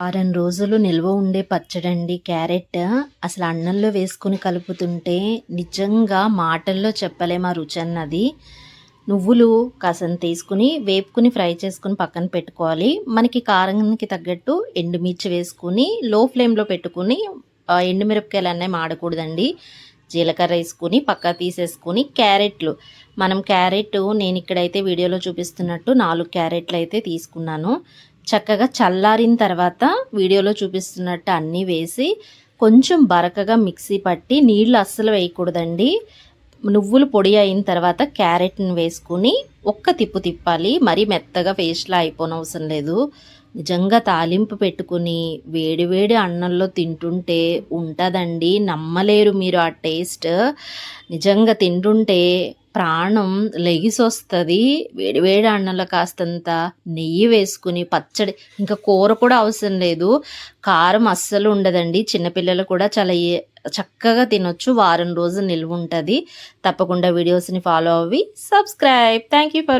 వారం రోజులు నిల్వ ఉండే పచ్చడండి క్యారెట్ అసలు అన్నంలో వేసుకుని కలుపుతుంటే నిజంగా మాటల్లో చెప్పలేం ఆ రుచి అన్నది నువ్వులు కాసంత తీసుకుని వేపుకుని ఫ్రై చేసుకుని పక్కన పెట్టుకోవాలి. మనకి కారానికి తగ్గట్టు ఎండుమిర్చి వేసుకుని లో ఫ్లేమ్లో పెట్టుకుని ఎండుమిరపకాయలు అన్నీ మాడకూడదండి. జీలకర్ర వేసుకుని పక్క తీసేసుకుని క్యారెట్లు. మనం క్యారెట్ నేను ఇక్కడైతే వీడియోలో చూపిస్తున్నట్టు నాలుగు క్యారెట్లు అయితే తీసుకున్నాను. చక్కగా చల్లారిన తర్వాత వీడియోలో చూపిస్తున్నట్టు అన్నీ వేసి కొంచెం బరకగా మిక్సీ పట్టి నీళ్ళు అస్సలు వేయకూడదండి. నువ్వులు పొడి అయిన తర్వాత క్యారెట్ని వేసుకుని ఒక్క తిప్పు తిప్పాలి. మరీ మెత్తగా పేస్ట్లా అయిపోనవసరం లేదు. నిజంగా తాలింపు పెట్టుకుని వేడివేడి అన్నంలో తింటుంటే ఉంటుందండి. నమ్మలేరు మీరు ఆ టేస్ట్. నిజంగా తింటుంటే ప్రాణం లెగిసొస్తుంది. వేడివేడి అన్నంలో కాస్తంత నెయ్యి వేసుకుని పచ్చడి ఇంకా కూర కూడా అవసరం లేదు. కారం అస్సలు ఉండదండి. చిన్నపిల్లలు కూడా చాలా చక్కగా తినొచ్చు. వారం రోజులు నిల్వ ఉంటుంది తప్పకుండా వీడియోస్ని ఫాలో అవి సబ్స్క్రైబ్. Thank you for